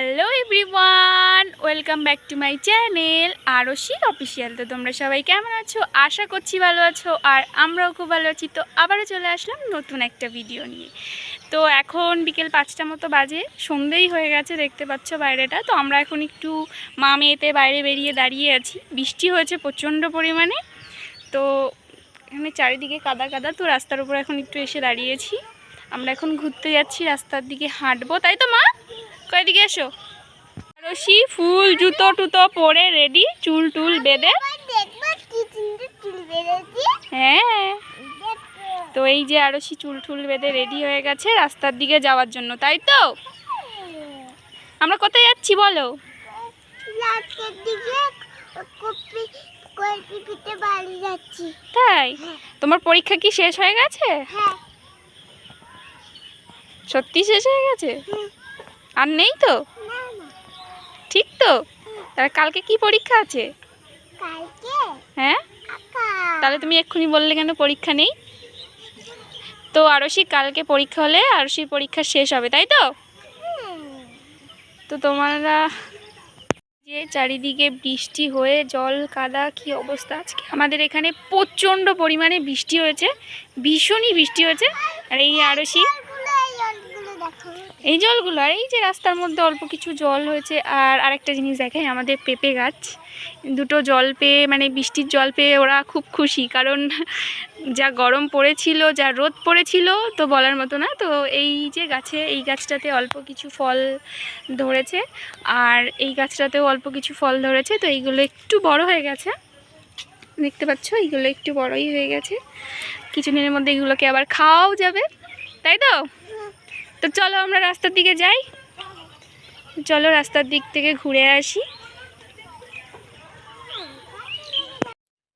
Hello everyone welcome back to my channel আরও সি official তো তোমরা সবাই কেমন আছো? আশা করছি ভালো আছো, আর আমরাও খুব ভালো আছি। তো আবারও চলে আসলাম নতুন একটা ভিডিও নিয়ে। তো এখন বিকেল পাঁচটা মতো বাজে, সন্ধেই হয়ে গেছে, দেখতে পাচ্ছ বাইরেটা। তো আমরা এখন একটু মা মেয়েতে বাইরে বেরিয়ে দাঁড়িয়ে আছি। বৃষ্টি হয়েছে প্রচণ্ড পরিমাণে। তো এখানে চারিদিকে কাদা কাদা, তো রাস্তার উপর এখন একটু এসে দাঁড়িয়েছি। আমরা এখন ঘুরতে যাচ্ছি, রাস্তার দিকে হাঁটবো। তাই তো মা? কয়দিকে এসো? রশি ফুল জুতো টুতো পরে রেডি চুল টুল বেঁধে। হ্যাঁ। তো এই যে আরশি চুল টুল বেঁধে রেডি হয়ে গেছে রাস্তার দিকে যাওয়ার জন্য তাই তো? আমরা কোথায় যাচ্ছি বলো? তাই? তোমার পরীক্ষা কি শেষ হয়ে গেছে? হ্যাঁ। সত্যি শেষ হয়ে গেছে। আর নেই তো? ঠিক তো? তাহলে কালকে কি পরীক্ষা আছে? হ্যাঁ? তাহলে তুমি এক্ষুনি বললে কেন পরীক্ষা নেই? তো আরশি কালকে পরীক্ষা হলে আরশির পরীক্ষা শেষ হবে তাই তো? তো তোমরা যে চারিদিকে বৃষ্টি হয়ে জল কাদা কি অবস্থা? আজকে আমাদের এখানে প্রচণ্ড পরিমাণে বৃষ্টি হয়েছে ভীষণই বৃষ্টি হয়েছে। আর এই আরশি এই জলগুলো, আর এই যে রাস্তার মধ্যে অল্প কিছু জল হয়েছে, আর আরেকটা জিনিস দেখাই আমাদের পেঁপে গাছ। দুটো জল পেয়ে মানে বৃষ্টির জল পেয়ে ওরা খুব খুশি, কারণ যা গরম পড়েছিল, যা রোদ পড়েছিল, তো বলার মতো না, তো এই যে গাছে, এই গাছটাতে অল্প কিছু ফল ধরেছে, আর এই গাছটাতেও অল্প কিছু ফল ধরেছে, তো এইগুলো একটু বড় হয়ে গেছে। দেখতে পাচ্ছ? এইগুলো একটু বড়ই হয়ে গেছে। কিছুদিনের মধ্যে এগুলোকে আবার খাওয়াও যাবে, তাই তো? তো চলো আমরা রাস্তার দিকে যাই। চলো রাস্তার দিক থেকে ঘুরে আসি।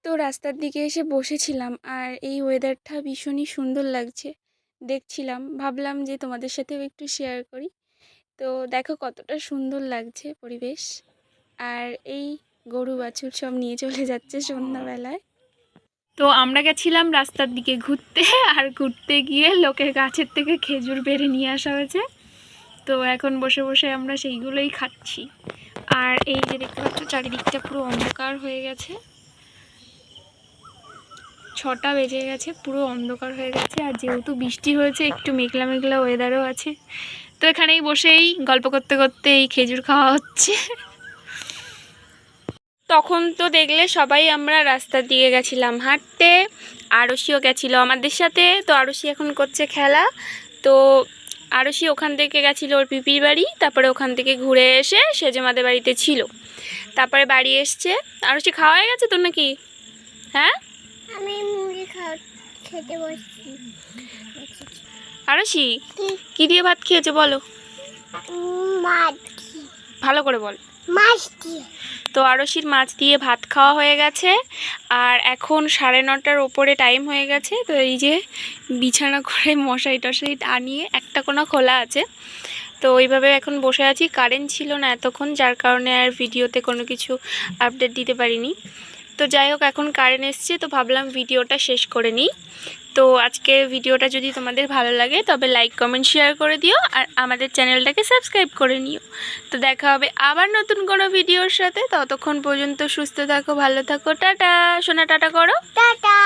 তো রাস্তার দিকে এসে বসেছিলাম আর এই ওয়েদারটা ভীষণই সুন্দর লাগছে। দেখছিলাম, ভাবলাম যে তোমাদের সাথেও একটু শেয়ার করি। তো দেখো কতটা সুন্দর লাগছে পরিবেশ। আর এই গরু বাছুর সব নিয়ে চলে যাচ্ছে সন্ধ্যাবেলায়। তো আমরা গেছিলাম রাস্তার দিকে ঘুরতে, আর ঘুরতে গিয়ে লোকের গাছের থেকে খেজুর বেড়ে নিয়ে আসা হয়েছে। তো এখন বসে বসে আমরা সেইগুলোই খাচ্ছি। আর এই যে দেখতে পাচ্ছ, চারিদিকটা পুরো অন্ধকার হয়ে গেছে। ছটা বেজে গেছে, পুরো অন্ধকার হয়ে গেছে। আর যেহেতু বৃষ্টি হয়েছে, একটু মেঘলা মেঘলা ওয়েদারও আছে। তো এখানেই বসেই গল্প করতে করতে এই খেজুর খাওয়া হচ্ছে। তখন তো দেখলে সবাই আমরা রাস্তার দিকে গেছিলাম হাঁটতে। আরশিও গেছিল আমাদের সাথে তো আরশি এখন করছে খেলা। তো আরশি ওখান থেকে গেছিল ওর পিপির বাড়ি তারপরে ওখান থেকে ঘুরে এসে সেজেমাদের বাড়িতে ছিল। তারপরে বাড়ি এসছে। আরশি খাওয়া হয়ে গেছে তো নাকি? হ্যাঁ? আমি মুড়ি খেতে বসছি। আরশি কি দিয়ে ভাত খেয়েছে বলো? ভালো করে বল। মাছ দিয়ে। তো আরশির মাছ দিয়ে ভাত খাওয়া হয়ে গেছে। আর এখন সাড়ে নটার ওপরে টাইম হয়ে গেছে। তো এই যে বিছানা করে মশাই টশাই আনিয়ে একটা কোনো খোলা আছে। তো ওইভাবে এখন বসে আছি। কারেন্ট ছিল না এতক্ষণ, যার কারণে আর ভিডিওতে কোনো কিছু আপডেট দিতে পারিনি। তো যাই হোক, এখন কারেন্ট এসছে। তো ভাবলাম ভিডিওটা শেষ করে নিই। তো আজকের ভিডিওটা যদি তোমাদের ভালো লাগে, তবে লাইক কমেন্ট শেয়ার করে দিও আর আমাদের চ্যানেলটাকে সাবস্ক্রাইব করে নিও। তো দেখা হবে আবার নতুন কোনো ভিডিওর সাথে। ততক্ষণ পর্যন্ত সুস্থ থাকো, ভালো থাকো। টাটা! সোনা, টাটা করো। টাটা!